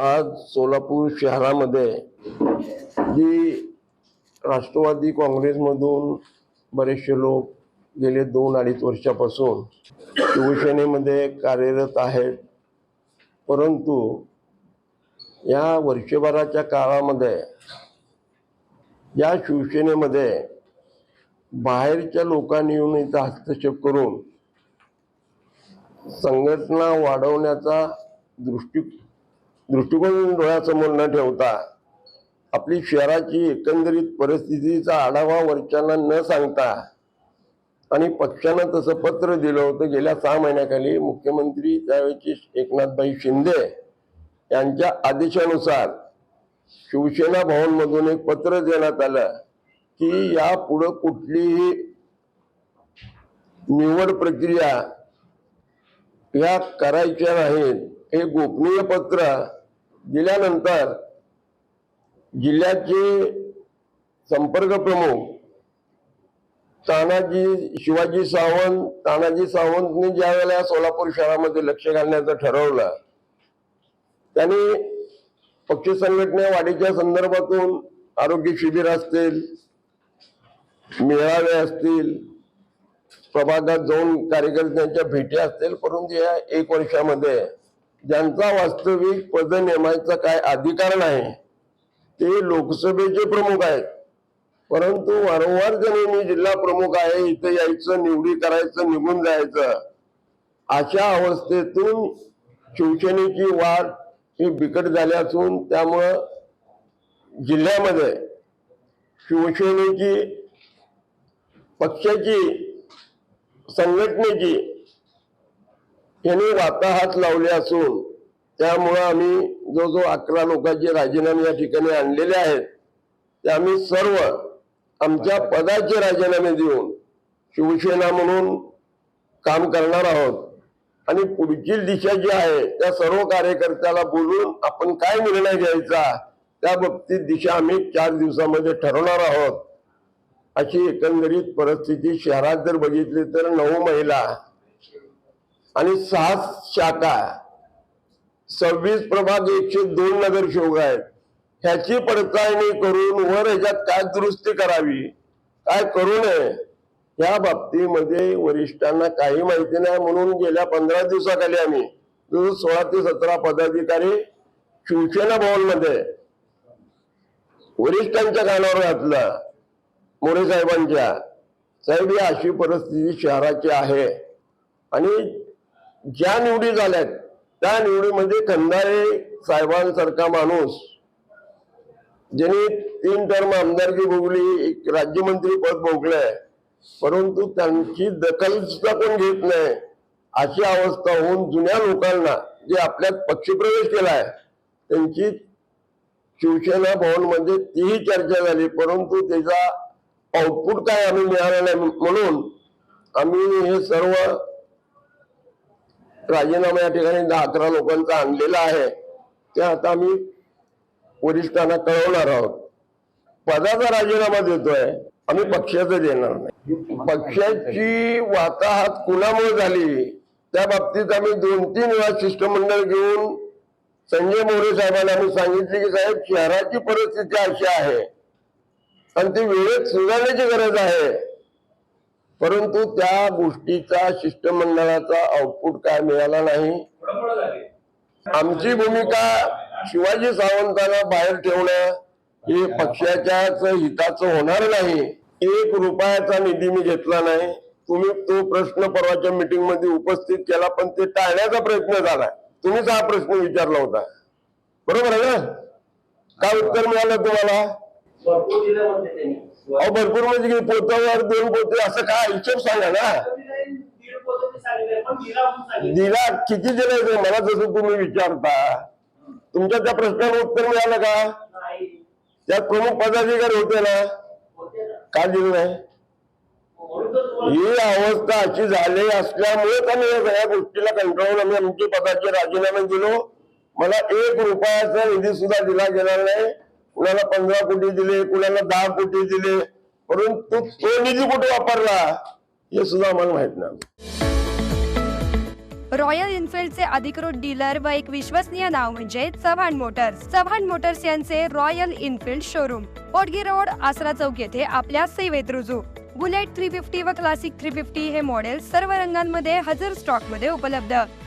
आज सोलापूर शहरामध्ये जी राष्ट्रवादी काँग्रेसमधून बरेचसे लोक गेले दोन अडीच वर्षापासून शिवसेनेमध्ये कार्यरत आहेत. परंतु या वर्षभराच्या काळामध्ये या शिवसेनेमध्ये बाहेरच्या लोकांनी येऊन इथं हस्तक्षेप करून संघटना वाढवण्याचा दृष्टी दृष्टिकोन डोळ्यासमोर न ठेवता आपली शहराची एकंदरीत परिस्थितीचा आढावा वरच्यांना न सांगता आणि पक्षानं तसं पत्र दिलं होतं गेल्या सहा महिन्याखाली मुख्यमंत्री त्यावेळेचे एकनाथभाई शिंदे यांच्या आदेशानुसार शिवसेना भवनमधून एक पत्र देण्यात आलं की या पुढं कुठलीही निवड प्रक्रिया या करायच्या नाहीत. हे गोपनीय पत्र दिल्यानंतर जिल्ह्याचे संपर्क प्रमुख तानाजी शिवाजी सावंत तानाजी सावंतने ज्या वेळेला सोलापूर शहरामध्ये लक्ष घालण्याचं ठरवलं त्यांनी पक्ष संघटना वाढीच्या संदर्भातून आरोग्य शिबिर असतील मेळावे असतील प्रभागात जाऊन कार्यकर्त्यांच्या भेटी असतील परंतु या एक वर्षामध्ये ज्यांचा वास्तविक पद नेमायचा काय अधिकार नाही ते लोकसभेचे प्रमुख आहेत. परंतु वारंवार जणी मी जिल्हा प्रमुख आहे इथं यायचं निवडी करायचं निघून जायचं अशा अवस्थेतून शिवसेनेची वाढ ही बिकट झाली असून त्यामुळं जिल्ह्यामध्ये शिवसेनेची पक्षाची संघटनेची यांनी वाताहात लावले असून त्यामुळं आम्ही जो जो अकरा लोकांचे राजीनामे या ठिकाणी आणलेले आहेत ते आम्ही सर्व आमच्या पदाचे राजीनामे देऊन शिवसेना म्हणून काम करणार आहोत. आणि पुढची दिशा जी आहे त्या सर्व कार्यकर्त्याला बोलून आपण काय निर्णय घ्यायचा त्या बाबतीत दिशा आम्ही चार दिवसामध्ये ठरवणार आहोत. अशी एकंदरीत परिस्थिती शहरात जर बघितली तर नऊ महिला आणि सहा शाखा. सव्वीस प्रभाग एकशे दोन नगरसेवक आहेत. ह्याची पडताळणी करून वर ह्याच्यात काय दुरुस्ती करावी काय करू नये या बाबतीमध्ये वरिष्ठांना काही माहिती नाही म्हणून गेल्या पंधरा दिवसाखाली आम्ही सोळा ते सतरा पदाधिकारी शिवसेना भवनमध्ये वरिष्ठांच्या कानावर घातलं मोरे साहेबांच्या साहेब ही अशी परिस्थिती शहराची आहे. आणि ज्या निवडी झाल्यात त्या निवडीमध्ये म्हणजे खंदारे साहेबांसारखा माणूस ज्यांनी तीन टर्म आमदारकी भोगली एक राज्यमंत्री पद भोगलंय परंतु त्यांची दखल सुद्धा कोण घेत नाही अशी अवस्था होऊन जुन्या लोकांना जे आपल्यात पक्षप्रवेश केलाय त्यांची शिवसेना भवनमध्ये तीही चर्चा झाली परंतु त्याचा आउटपुट काय आम्ही मिळालं नाही म्हणून आम्ही हे सर्व राजीनामा या ठिकाणी दहा अकरा लोकांचा आणलेला आहे. ते आता आम्ही वरिष्ठांना कळवणार आहोत. पदाचा राजीनामा देतोय आम्ही पक्षाचं देणार नाही. पक्षाची वाताहात कुणामुळे झाली? त्या बाबतीत आम्ही दोन तीन वेळा शिष्टमंडळ घेऊन संजय मोरे साहेबांना आम्ही सांगितले की साहेब शहराची परिस्थिती अशी आहे आणि ती वेळेत सुधारण्याची गरज आहे. परंतु त्या गोष्टीचा शिष्टमंडळाचा आउटपुट काय मिळाला नाही. आमची भूमिका शिवाजी सावंतांना बाहेर ठेवणं हे पक्षाच्याच हिताचं होणार नाही. एक रुपयाचा निधी मी घेतला नाही. तुम्ही तो प्रश्न परवाच्या मीटिंगमध्ये उपस्थित केला पण ते टाळण्याचा प्रयत्न झाला. तुम्हीच हा प्रश्न विचारला होता. बरोबर आहे ना? काय उत्तर मिळालं तुम्हाला? अहो भरपूर म्हणजे की पोतावर दोन पोते असं काय हिशोब सांगा ना. दिला किती दिला किती मला जसं तुम्ही विचारता. तुमच्या त्या प्रश्नाला उत्तर मिळालं का? त्या त्यात प्रमुख पदाधिकारी होते ना. होते ना का दिलं नाही? ही अवस्था अशी झाली असल्यामुळेच आम्ही या सगळ्या गोष्टीला कंटाळून आम्ही आमचे पदाचे राजीनामे दिलो. मला एक रुपयाचा निधी सुद्धा दिला गेला नाही. कुणाला पंधरा कोटी दिले कुणाला दहा कोटी दिले परंतु तो निधी कुठे वापरला हे सुद्धा आम्हाला माहीत नाही. रॉयल इन्फिल्डचे अधिकृत डीलर व एक विश्वसनीय नाव म्हणजे चव्हाण मोटर्स. चव्हाण मोटर्स यांचे Royal Enfield showroom Potgi road Asara chowk येथे आपल्या सेवेत रुजू. बुलेट थ्री फिफ्टी व क्लासिक थ्री फिफ्टी हे मॉडेल सर्व रंगांमध्ये हजर स्टॉकमध्ये उपलब्ध.